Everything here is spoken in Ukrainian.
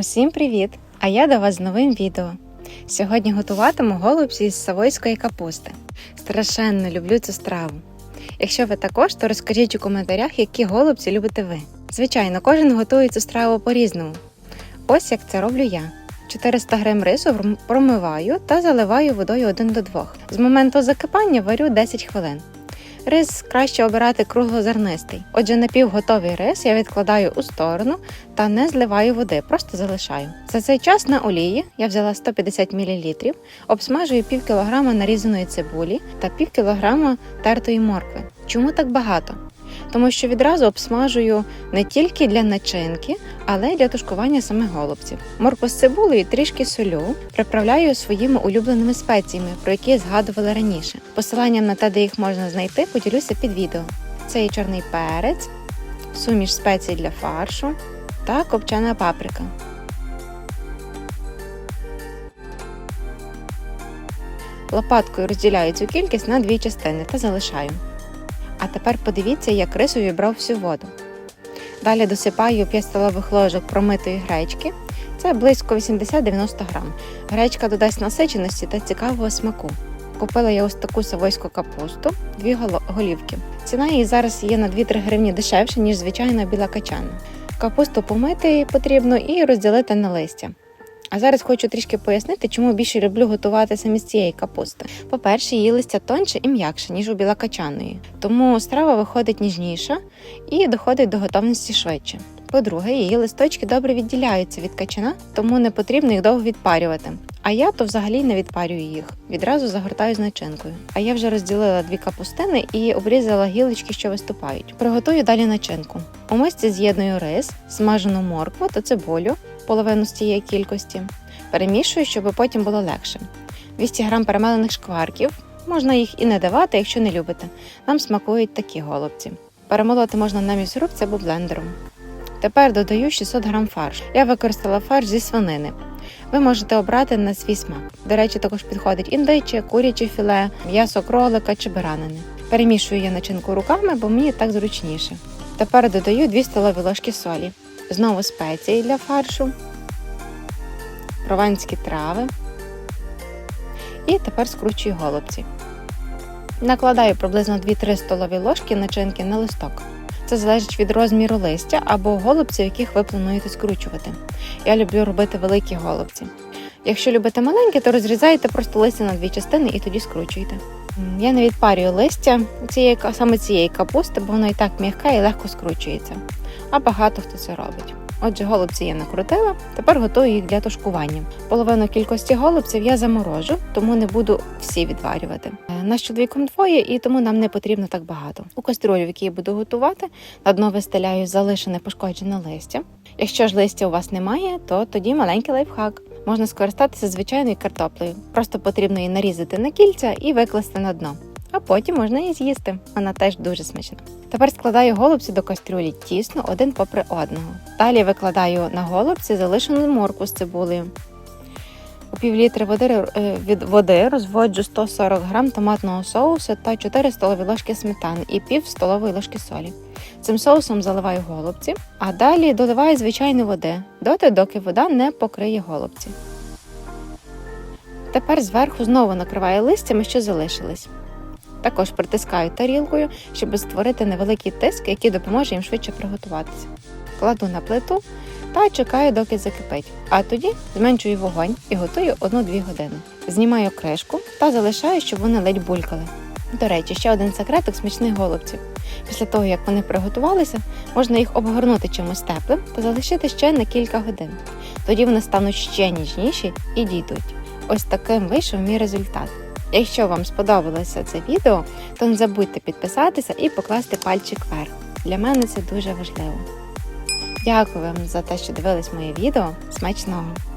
Усім привіт! А я до вас з новим відео. Сьогодні готуватиму голубці з савойської капусти. Страшенно люблю цю страву. Якщо ви також, то розкажіть у коментарях, які голубці любите ви. Звичайно, кожен готує цю страву по-різному. Ось як це роблю я. 400 г рису промиваю та заливаю водою 1 до 2. З моменту закипання варю 10 хвилин. Рис краще обирати круглозернистий. Отже, напівготовий рис я відкладаю у сторону та не зливаю води, просто залишаю. За цей час на олії я взяла 150 мл, обсмажую пів кілограма нарізаної цибулі та пів кілограма тертої моркви. Чому так багато? Тому що відразу обсмажую не тільки для начинки, але й для тушкування самих голубців. Моркву з цибулею трішки солю, приправляю своїми улюбленими спеціями, про які я згадувала раніше. Посиланням на те, де їх можна знайти, поділюся під відео. Це і чорний перець, суміш спецій для фаршу та копчена паприка. Лопаткою розділяю цю кількість на дві частини та залишаю. А тепер подивіться, як рис увібрав всю воду. Далі досипаю 5 столових ложок промитої гречки. Це близько 80-90 грам. Гречка додасть насиченості та цікавого смаку. Купила я ось таку савойську капусту, дві голівки. Ціна її зараз є на 2-3 гривні дешевше, ніж звичайна біла качана. Капусту помити потрібно і розділити на листя. А зараз хочу трішки пояснити, чому більше люблю готувати саме з цієї капусти. По-перше, її листя тонше і м'якше, ніж у білокачаної, тому страва виходить ніжніша і доходить до готовності швидше. По-друге, її листочки добре відділяються від качана, тому не потрібно їх довго відпарювати. А я то взагалі не відпарюю їх, відразу загортаю з начинкою. А я вже розділила дві капустини і обрізала гілочки, що виступають. Приготую далі начинку. У мисці з'єдную рис, смажену моркву та цибулю, половину з цієї кількості. Перемішую, щоб потім було легше. 200 г перемелених шкварків. Можна їх і не давати, якщо не любите. Нам смакують такі голубці. Перемолоти можна на м'ясорубці або блендером. Тепер додаю 600 г фаршу. Я використала фарш зі свинини. Ви можете обрати на свій смак. До речі, також підходить індиче, куряче філе, м'ясо кролика чи баранини. Перемішую я начинку руками, бо мені так зручніше. Тепер додаю 2 столові ложки солі. Знову спеції для фаршу, прованські трави. І тепер скручую голубці. Накладаю приблизно 2-3 столові ложки начинки на листок. Це залежить від розміру листя або голубців, яких ви плануєте скручувати. Я люблю робити великі голубці. Якщо любите маленькі, то розрізаєте просто листя на дві частини і тоді скручуєте. Я не відпарюю листя цієї, саме цієї капусти, бо воно і так м'яке і легко скручується. А багато хто це робить. Отже, голубці я накрутила, тепер готую їх для тушкування. Половину кількості голубців я заморожу, тому не буду всі відварювати. Е, Нас з чоловіком двоє, і тому нам не потрібно так багато. У кастрюлю, в якій я буду готувати, на дно вистеляю залишене пошкоджене листя. Якщо ж листя у вас немає, то тоді маленький лайфхак. Можна скористатися звичайною картоплею. Просто потрібно її нарізати на кільця і викласти на дно. А потім можна її з'їсти. Вона теж дуже смачна. Тепер складаю голубці до кастрюлі тісно один попри одного. Далі викладаю на голубці залишену морку з цибулею. У півлітри води, е, від води розводжу 140 г томатного соусу та 4 столові ложки сметани і пів столової ложки солі. Цим соусом заливаю голубці, а далі доливаю звичайної води, доти, доки вода не покриє голубці. Тепер зверху знову накриваю листями, що залишились. Також притискаю тарілкою, щоб створити невеликий тиск, який допоможе їм швидше приготуватися. Кладу на плиту та чекаю, доки закипить. А тоді зменшую вогонь і готую 1-2 години. Знімаю кришку та залишаю, щоб вони ледь булькали. До речі, ще один секретик смачних голубців. Після того, як вони приготувалися, можна їх обгорнути чимось теплим та залишити ще на кілька годин. Тоді вони стануть ще ніжніші і дійдуть. Ось таким вийшов мій результат. Якщо вам сподобалося це відео, то не забудьте підписатися і покласти пальчик вверх. Для мене це дуже важливо. Дякую вам за те, що дивились моє відео. Смачного!